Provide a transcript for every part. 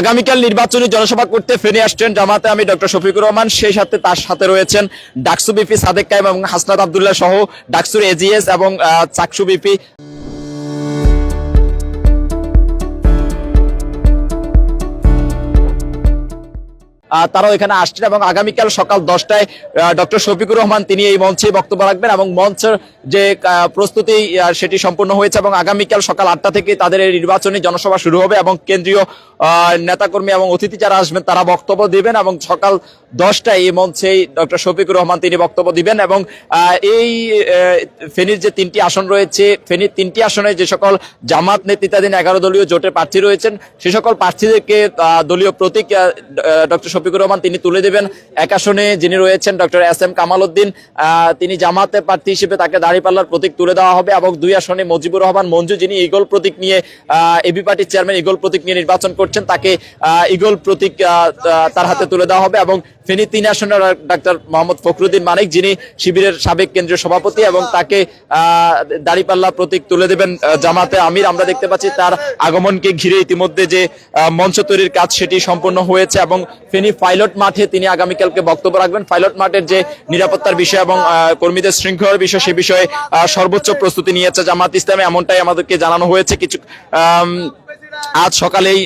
আগামীকাল নির্বাচনী জনসভা করতে ফেনী আসছেন জামাতে আমি ডক্টর শফিকুর রহমান। সেই সাথে তার সাথে রয়েছেন ডাকসু বিপি সাদেক কাইম এবং হাসনাত আবদুল্লাহ সহ ডাকসুর এজিএস এবং চাকসু বিপি। তারাও এখানে আসছেন এবং আগামীকাল সকাল দশটায় ডক্টর শফিকুর রহমান তিনি এই মঞ্চে বক্তব্য রাখবেন এবং মঞ্চের যে প্রস্তুতি সেটি সম্পূর্ণ হয়েছে এবং আগামীকাল সকাল আটটা থেকে তাদের এই নির্বাচনী জনসভা শুরু হবে এবং কেন্দ্রীয় নেতাকর্মী এবং অতিথি যারা আসবেন তারা বক্তব্য দিবেন এবং সকাল দশটায় এই মঞ্চেই ডক্টর শফিকুর রহমান তিনি বক্তব্য দিবেন এবং এই ফেনীর যে তিনটি আসন রয়েছে, ফেনীর তিনটি আসনে যে সকল জামাত নেতৃত্বাধীন এগারো দলীয় জোটের প্রার্থী রয়েছেন, সে সকল প্রার্থীদেরকে দলীয় প্রতীক ডক্টর শফিকুর রহমান তিনি তুলে দেবেন। এক আসনে যিনি রয়েছেন doctor S M Kamal Uddin তিনি জামাতের প্রার্থী হিসেবে তাকে দাঁড়িপাল্লার প্রতীক তুলে দেওয়া হবে এবং দুই আসনে মজিবুর রহমান মঞ্জু, যিনি ইগল প্রতীক নিয়ে এবি পার্টির চেয়ারম্যান ইগল প্রতীক নিয়ে নির্বাচন করছেন, তাকে ইগল প্রতীক তার হাতে তুলে দেওয়া হবে এবং ফেনী তিন আসনের ডাক্তার মোহাম্মদ ফখরুদ্দিন মানিক, যিনি শিবিরের সাবেক কেন্দ্রীয় সভাপতি এবং তাকে দাঁড়িপাল্লা প্রতীক তুলে দেবেন জামাতে আমির। আমরা দেখতে পাচ্ছি তার আগমনকে ঘিরে ইতিমধ্যে যে মঞ্চ তৈরির কাজ সেটি সম্পন্ন হয়েছে এবং ফেনী পাইলট মাঠে তিনি আগামীকালকে বক্তব্য রাখবেন। পাইলট মাঠের যে নিরাপত্তার বিষয় এবং কর্মীদের শৃঙ্খলার বিষয় সে বিষয়ে আহ, সর্বোচ্চ প্রস্তুতি নিয়েছে জামাত ইসলামে এমনটাই আমাদেরকে জানানো হয়েছে। কিছু আজ সকালেই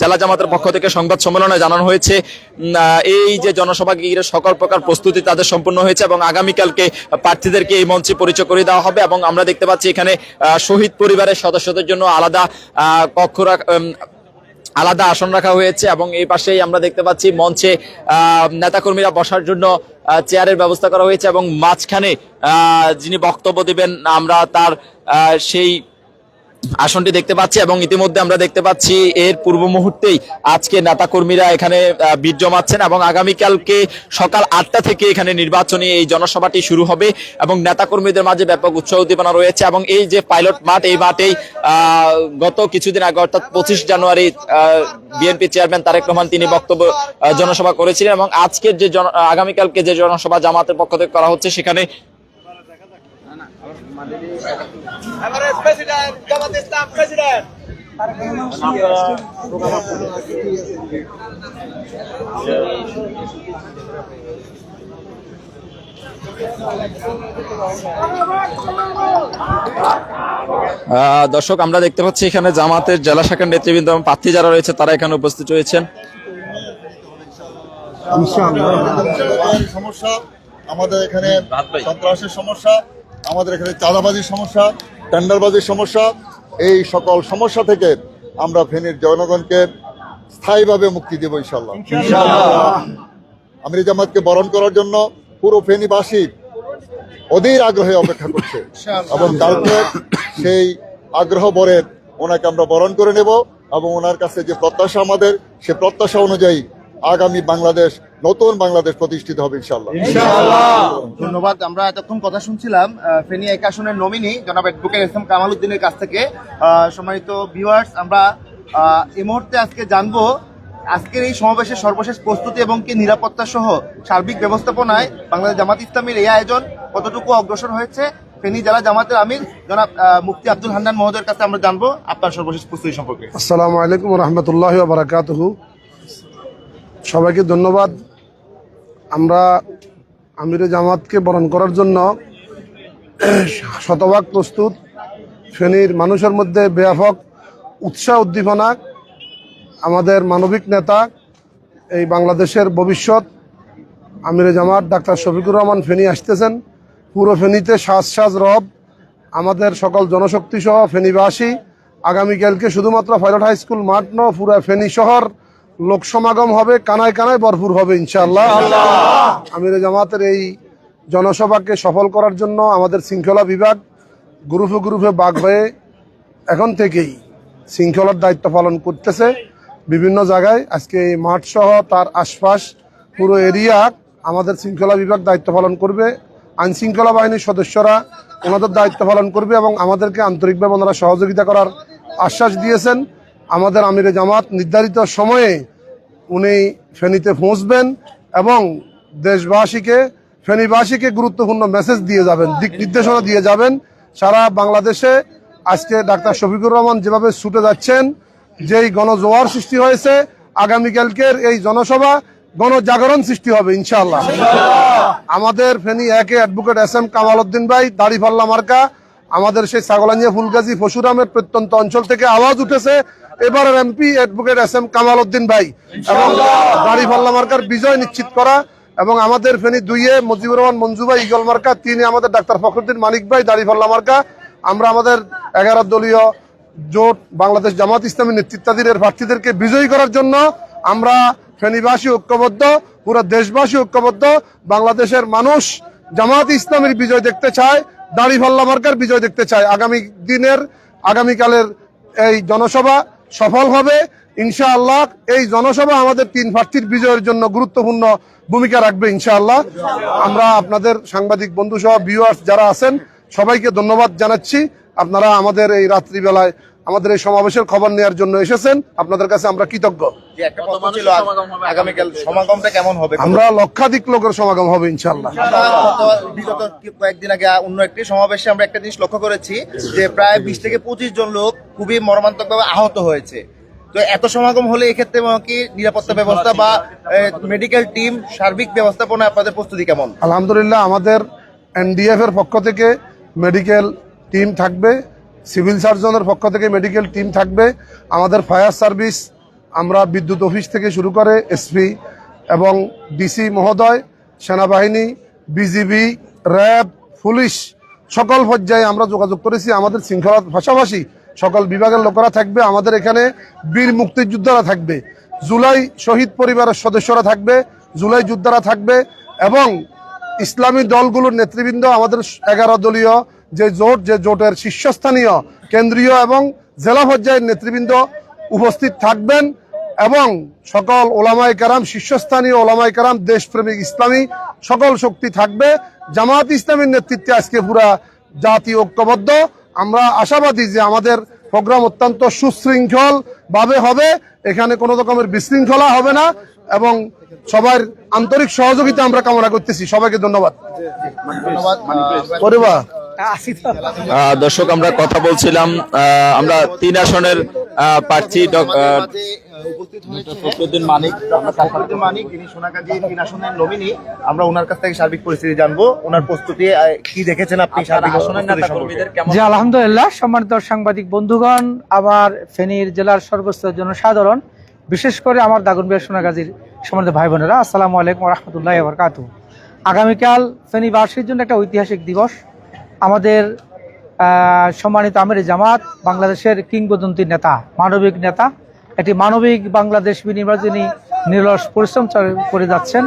জেলা জামাতের পক্ষ থেকে সংবাদ সম্মেলনে জানানো হয়েছে এই যে জনসভা ঘিরে সকল প্রকার প্রস্তুতি তাদের সম্পূর্ণ হয়েছে এবং আগামীকালকে প্রার্থীদেরকে এই মঞ্চে পরিচয় করে দেওয়া হবে এবং আমরা দেখতে পাচ্ছি এখানে শহীদ পরিবারের সদস্যদের জন্য আলাদা কক্ষ আলাদা আসন রাখা হয়েছে এবং এই পাশেই আমরা দেখতে পাচ্ছি মঞ্চে নেতাকর্মীরা বসার জন্য চেয়ারের ব্যবস্থা করা হয়েছে এবং মাঝখানে যিনি বক্তব্য দিবেন, আমরা তার সেই আসনটি দেখতে পাচ্ছি এবং ইতিমধ্যে আমরা দেখতে পাচ্ছি এর পূর্ব মুহূর্তেই আজকে নেতাকর্মীরা এখানে ভিড় জমাচ্ছেন এবং আগামীকালকে সকাল আটটা থেকে এখানে নির্বাচনী এই জনসভাটি শুরু হবে এবং নেতাকর্মীদের মাঝে ব্যাপক উৎসাহ উদ্দীপনা রয়েছে এবং এই যে পাইলট মাঠ, এই মাঠেই গত কিছুদিন আগে, অর্থাৎ পঁচিশ জানুয়ারি বিএনপি চেয়ারম্যান তারেক রহমান তিনি বক্তব্য জনসভা করেছিলেন এবং আজকের যে আগামীকালকে যে জনসভা জামাতের পক্ষ থেকে করা হচ্ছে সেখানে দর্শক আমরা দেখতে পাচ্ছি এখানে জামাতের জেলা শাখার নেতৃবৃন্দ এবং প্রার্থী যারা রয়েছে তারা এখানে উপস্থিত রয়েছেন। সমস্যা আমাদের এখানে সন্ত্রাসের সমস্যা আমাদের এখানে চাঁদাবাজির সমস্যা টেন্ডারবাজির সমস্যা এই সকল সমস্যা থেকে আমরা ফেনীর জনগণকে স্থায়ীভাবে মুক্তি দেব ইনশাল্লাহ আমির জামাতকে বরণ করার জন্য পুরো ফেনীবাসী অধীর আগ্রহে অপেক্ষা করছে। এবং কালকে সেই আগ্রহ বরের ওনাকে আমরা বরণ করে নেব এবং ওনার কাছে যে প্রত্যাশা আমাদের সে প্রত্যাশা অনুযায়ী আগামী বাংলাদেশ নতুন বাংলাদেশ প্রতিষ্ঠিত হবে ইনশাল্লাহ ধন্যবাদ। আমরা এতক্ষণ কথা শুনছিলাম ফেনী এক আসনের নমিনি জনাব অ্যাডভোকেট এস এম কামাল উদ্দিনের কাছ থেকে। আহ, সম্মানিত ভিউয়ার্স আমরা এই মুহূর্তে আজকে জানব আজকের এই সমাবেশের সর্বশেষ প্রস্তুতি এবং কি নিরাপত্তা সহ সার্বিক ব্যবস্থাপনায় বাংলাদেশ জামাত ইসলামীর এই আয়োজন কতটুকু অগ্রসর হয়েছে? ফেনী জেলা জামাতের আমির জনাব মুফতি আব্দুল হান্নান মহোদয়ের কাছে আমরা জানব আপনার সর্বশেষ প্রস্তুতি সম্পর্কে। আসসালামু আলাইকুম রহমতুল্লাহ বারাকাতুহু। সবাইকে ধন্যবাদ। আমরা আমিরে জামাতকে বরণ করার জন্য শতভাগ প্রস্তুত। ফেনীর মানুষের মধ্যে ব্যাপক উৎসাহ উদ্দীপনা, আমাদের মানবিক নেতা, এই বাংলাদেশের ভবিষ্যৎ। আমিরে জামাত ডাক্তার শফিকুর রহমান ফেনী আসতেছেন। পুরো ফেনীতে সাজ সাজ রব। আমাদের সকল জনশক্তি সহ ফেনীবাসী, আগামীকালকে শুধুমাত্র পাইলট হাই স্কুল মাঠ ন পুরো ফেনী শহর লোক সমাগম হবে কানায় কানায় ভরপুর হবে ইনশাআল্লাহ। আমিরে জামাতের এই জনসভাকে সফল করার জন্য আমাদের শৃঙ্খলা বিভাগ গ্রুপে গ্রুপে বাঘ হয়ে এখন থেকেই শৃঙ্খলার দায়িত্ব পালন করতেছে বিভিন্ন জায়গায়। আজকে এই মাঠ সহ তার আশপাশ পুরো এরিয়া আমাদের শৃঙ্খলা বিভাগ দায়িত্ব পালন করবে। আইন শৃঙ্খলা বাহিনীর সদস্যরা ওনাদের দায়িত্ব পালন করবে এবং আমাদেরকে আন্তরিকভাবে ওনারা সহযোগিতা করার আশ্বাস দিয়েছেন। আমাদের আমিরে জামাত নির্ধারিত সময়ে উনি ফেনীতে পৌঁছবেন এবং দেশবাসীকে ফেনীবাসীকে গুরুত্বপূর্ণ মেসেজ দিয়ে যাবেন দিক নির্দেশনা দিয়ে যাবেন সারা বাংলাদেশে। আজকে ডাক্তার শফিকুর রহমান যেভাবে ছুটে যাচ্ছেন যেই গণজোয়ার সৃষ্টি হয়েছে আগামীকালকের এই জনসভা গণজাগরণ সৃষ্টি হবে ইনশাল্লাহ আমাদের ফেনী একে advocate S M Kamal Uddin ভাই দাড়িপাল্লা মার্কা আমাদের সেই ছাগলাঞ্জিয়া ফুলগাজী পশুরামের প্রত্যন্ত অঞ্চল থেকে আওয়াজ উঠেছে। এবারের MP advocate S M Kamal Uddin ভাই এবং দাড়িপাল্লা মার্কার বিজয় নিশ্চিত করা এবং আমাদের ফেনী দুইয়ে মুজিবুর রহমান মঞ্জু ভাই ইগল মার্কা তিনে আমাদের ডাক্তার ফখরুদ্দিন মানিক ভাই দাড়িপাল্লা মার্কা। আমরা আমাদের এগারো দলীয় জোট বাংলাদেশ জামাত ইসলামী নেতৃত্বাধীনের প্রার্থীদেরকে বিজয়ী করার জন্য আমরা ফেনীবাসী ঐক্যবদ্ধ পুরো দেশবাসী ঐক্যবদ্ধ বাংলাদেশের মানুষ জামাত ইসলামের বিজয় দেখতে চায়। দাড়িভাল্লা মার্কার বিজয় দেখতে চায়। আগামী দিনের, আগামীকালের এই জনসভা সফল হবে। ইনশাআল্লাহ এই জনসভা আমাদের তিন প্রার্থীর বিজয়ের জন্য গুরুত্বপূর্ণ ভূমিকা রাখবে ইনশাআল্লাহ। আমরা আপনাদের সাংবাদিক বন্ধু সহ ভিউয়ার্স যারা আছেন, সবাইকে ধন্যবাদ জানাচ্ছি। আপনারা আমাদের এই রাত্রিবেলায় আমাদের এই সমাবেশের খবর নেওয়ার জন্য এসেছেন। আপনাদের কাছে আমরা কৃতজ্ঞ। যে একটা প্রশ্ন ছিল আগামীকাল সমাগমটা কেমন হবে? আমরা লক্ষাধিক লোকের সমাগম হবে ইনশাল্লাহ বিগত কয়েকদিন আগে অন্য একটি সমাবেশে আমরা একটা জিনিস লক্ষ্য করেছি যে প্রায় বিশ থেকে পঁচিশ জন লোক খুবই মর্মান্তকভাবে আহত হয়েছে। তো এত সমাগম হলে এক্ষেত্রে কি নিরাপত্তা ব্যবস্থা বা মেডিকেল টিম সার্বিক ব্যবস্থাপনা আপনাদের প্রস্তুতি কেমন? আলহামদুলিল্লাহ আমাদের এনডিএফ এর পক্ষ থেকে মেডিকেল টিম থাকবে। সিভিল সার্জনের পক্ষ থেকে মেডিকেল টিম থাকবে, আমাদের ফায়ার সার্ভিস, আমরা বিদ্যুৎ অফিস থেকে শুরু করে এসপি এবং ডিসি মহোদয়, সেনাবাহিনী বিজিবি র্যাব, পুলিশ, সকল পর্যায়ে আমরা যোগাযোগ করেছি, আমাদের শৃঙ্খলার পাশাপাশি সকল বিভাগের লোকেরা থাকবে, আমাদের এখানে বীর মুক্তিযোদ্ধারা থাকবে, জুলাই শহীদ পরিবারের সদস্যরা থাকবে, জুলাই যোদ্ধারা থাকবে এবং ইসলামী দলগুলোর নেতৃবৃন্দ, আমাদের এগারো দলীয় যে জোট যে জোটের শীর্ষস্থানীয় কেন্দ্রীয় এবং জেলা পর্যায়ের নেতৃবৃন্দ উপস্থিত থাকবেন এবং সকল ওলামাই কারাম শীর্ষস্থানীয় ওলামাই কারাম দেশপ্রেমিক ইসলামী সকল শক্তি থাকবে। জামাত ইসলামের নেতৃত্বে আজকে পুরা জাতি ঐক্যবদ্ধ। আমরা আশাবাদী যে আমাদের প্রোগ্রাম অত্যন্ত সুশৃঙ্খল ভাবে হবে। এখানে কোনো রকমের বিশৃঙ্খলা হবে না এবং সবার আন্তরিক সহযোগিতা আমরা কামনা করতেছি। সবাইকে ধন্যবাদ। ধন্যবাদ। দর্শক আমরা কথা বলছিলাম আমরা তিন আসনের প্রার্থী ডক- আহ, মাঝে, আহ, উপস্থিত হয়েছে ফখরুদ্দিন মানিক ফখরুদ্দিন মানিক যিনি সোনাকাজি তিন আসনের নমিনি আমরা ওনার কাছ থেকে সার্বিক পরিস্থিতি জানব ওনার প্রস্তুতি কি দেখেছেন আপনি সার্বিক আসনের প্রস্তুতি নেতা সম্পর্কে? কর্মীদের কেমন জি আলহামদুলিল্লাহ সম্মানিত সাংবাদিক বন্ধুগণ আবার ফেনীর জেলার সর্বস্তর জনসাধারণ বিশেষ করে আমার দাগনবিয়া সোনাগাজীর সম্মানিত ভাই বোনেরা আসসালামু আলাইকুম রহমতুল্লাহ বরকাত আগামীকাল ফেনীবাসীর জন্য একটা ঐতিহাসিক দিবস আমাদের সম্মানিত আমির জামাত, বাংলাদেশের কিংবদন্তি নেতা, মানবিক নেতা, একটি মানবিক বাংলাদেশ বিনিময় যিনি নিরলস পরিশ্রম করে যাচ্ছেন,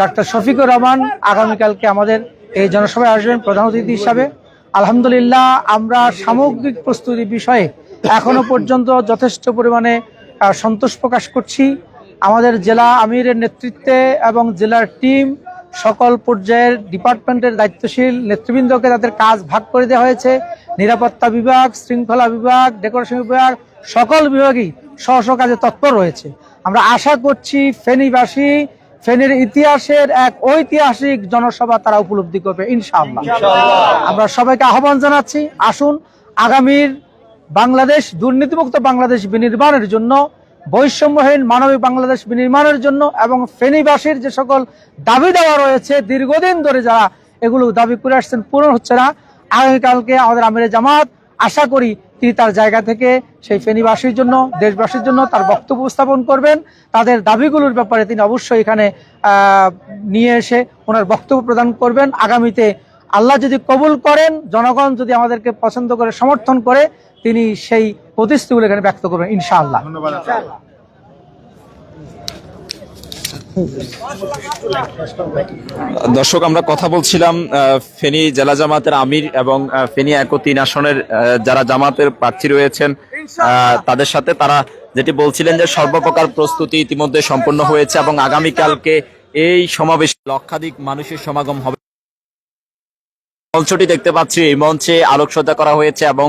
ডাক্তার শফিকুর রহমান আগামীকালকে আমাদের এই জনসভায় আসবেন প্রধান অতিথি হিসাবে। আলহামদুলিল্লাহ, আমরা সামগ্রিক প্রস্তুতি বিষয়ে এখনও পর্যন্ত যথেষ্ট পরিমাণে সন্তোষ প্রকাশ করছি। আমাদের জেলা আমিরের নেতৃত্বে এবং জেলার টিম সকল পর্যায়ের ডিপার্টমেন্টের দায়িত্বশীল নেতৃবৃন্দকে তাদের কাজ ভাগ করে দেওয়া হয়েছে। নিরাপত্তা বিভাগ শৃঙ্খলা বিভাগ ডেকোরেশন বিভাগ সকল বিভাগই স্ব কাজে তৎপর রয়েছে। আমরা আশা করছি ফেনীবাসী ফেনীর ইতিহাসের এক ঐতিহাসিক জনসভা তারা উপলব্ধি করবে ইনশাআল্লাহ। আমরা সবাইকে আহ্বান জানাচ্ছি আসুন আগামীর বাংলাদেশ দুর্নীতিমুক্ত বাংলাদেশ বিনির্মাণের জন্য বৈষম্যহীন মানবিক বাংলাদেশ নির্মাণের জন্য এবং ফেনীবাসীর যে সকল দাবি দেওয়া রয়েছে, দীর্ঘদিন ধরে যারা এগুলো দাবি করে আসছেন পূরণ হচ্ছে না। আগামীকালকে আমাদের আমিরে জামাত আশা করি তিনি তার জায়গা থেকে সেই ফেনীবাসীর জন্য, দেশবাসীর জন্য তার বক্তব্য উপস্থাপন করবেন। তাদের দাবিগুলোর ব্যাপারে তিনি অবশ্যই এখানে নিয়ে এসে ওনার বক্তব্য প্রদান করবেন। আগামীতে আল্লাহ যদি কবুল করেন জনগণ যদি আমাদেরকে পছন্দ করে সমর্থন করে তিনি সেই প্রতিশ্রুতিগুলো এখানে ব্যক্ত করবেন ইনশাআল্লাহ। ধন্যবাদ। দর্শক আমরা কথা বলছিলাম ফেনী জেলা জামাতের আমির এবং ফেনী এক তিন আসনের আহ, যারা জামাতের প্রার্থী রয়েছেন আহ, তাদের সাথে তারা যেটি বলছিলেন যে সর্বপ্রকার প্রস্তুতি ইতিমধ্যে সম্পন্ন হয়েছে এবং আগামীকালকে এই সমাবেশ লক্ষাধিক মানুষের সমাগম হবে। মঞ্চটি দেখতে পাচ্ছি। এই মঞ্চে আলোকসজ্জা করা হয়েছে এবং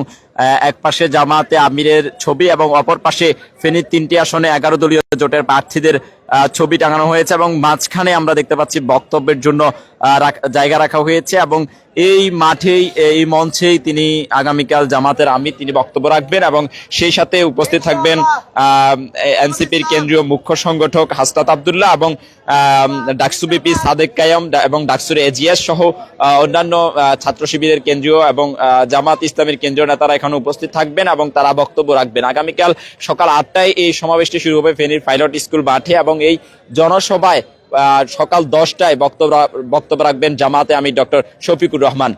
এক পাশে জামাতে আমিরের ছবি এবং অপর পাশে ফেনীর তিনটি আসনে এগারো দলীয় জোটের প্রার্থীদের ছবি টাঙানো হয়েছে এবং মাঝখানে আমরা দেখতে পাচ্ছি বক্তব্যের জন্য জায়গা রাখা হয়েছে এবং এই মাঠেই, এই মঞ্চেই তিনি আগামীকাল জামাতের আমি তিনি বক্তব্য রাখবেন এবং সেই সাথে উপস্থিত থাকবেন এনসিপির কেন্দ্রীয় মুখ্য সংগঠক হাস্তাত আবদুল্লাহ এবং ডাকসু বিপি সাদেক কায়াম এবং ডাকসুর এজিএস সহ অন্যান্য ছাত্র শিবিরের কেন্দ্রীয় এবং জামাত ইসলামের কেন্দ্রীয় নেতারা এখানে উপস্থিত থাকবেন এবং তারা বক্তব্য রাখবেন। আগামীকাল সকাল আটটায় এই সমাবেশটি শুরু হবে ফেনীর পাইলট স্কুল মাঠে এবং এই জনসভায় সকাল দশটায় বক্তব্য বক্তব্য রাখবেন জামাতে আমি ডক্টর শফিকুর রহমান।